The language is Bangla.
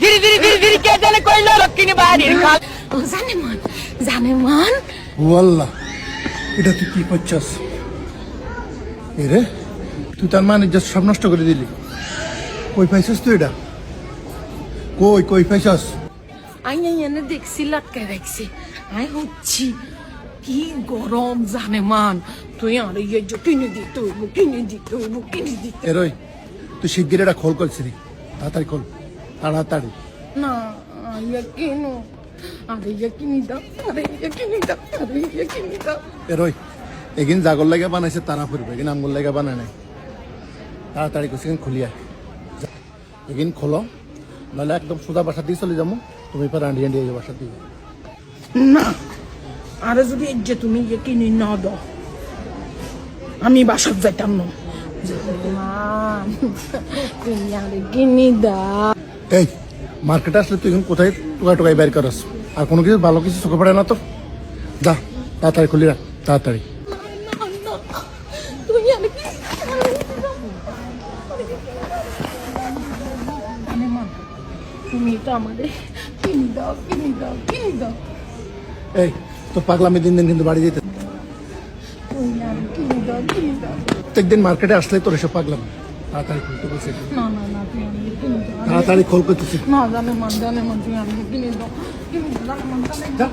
ধীরে ধীরে ধীরে ধীরে কে জানে কইলো লক্ষ্মী বাড়ির খাল ও জানে মান জানে মান ও এটা তুই কি করছস? এ রে তুই তার মানে জাস্ট সব নষ্ট করে দিলি। কই পাইছস তুই এটা? কই কই পাইছস? আই আই এনে দেখছি লাটকে দেখছি। আই হচ্ছি কি গরম জানে মান তুই আর ইয়ে যে কিনে দিতে কিনে দিতে কিনে দিতে এরই তুই শিগগির এটা খোল করছিলি তাড়াতাড়ি খোল। তাড়াতাড়ি। না কিনো? আরে আরে আরে এরই এগিন জাগর লাগে বানাইছে তারা ফুরবে এগিন আমগুল লাগে বানায় নাই। তাড়াতাড়ি করছি খুলিয়া এগিন খোলো। নাহলে একদম সোজা বাসা দিয়ে চলে যাব তুমি এবার আন্ডি আন্ডি এই বাসা দিয়ে না আরে যদি যে তুমি ইয়ে কিনে না দাও আমি বাসার যাইতাম না। তুমি আরে কিনি দাও এই মার্কেটে আসলে তুই এখন কোথায় টোকাই টোকাই বের করস? আর কোনো কিছু ভালো কিছু চোখে পড়ে না তো? যা, তাড়াতাড়ি খুলি রাখ, তাড়াতাড়ি। তো আমাদের কিনি দাও দাও দাও এই তো পাগলামি দিন দিন কিন্তু বাড়ি যেতে প্রত্যেকদিন মার্কেটে আসলে তোর এসব পাগলাম। তাড়াতাড়ি খুলতে বলছি না না না তুই আমাকে কিনি দাও তাড়াতাড়ি খোল করতেছি না জানে মান জানে মান তুই আমাকে কিনে দাও কিনে দাও জানে মান জানে যা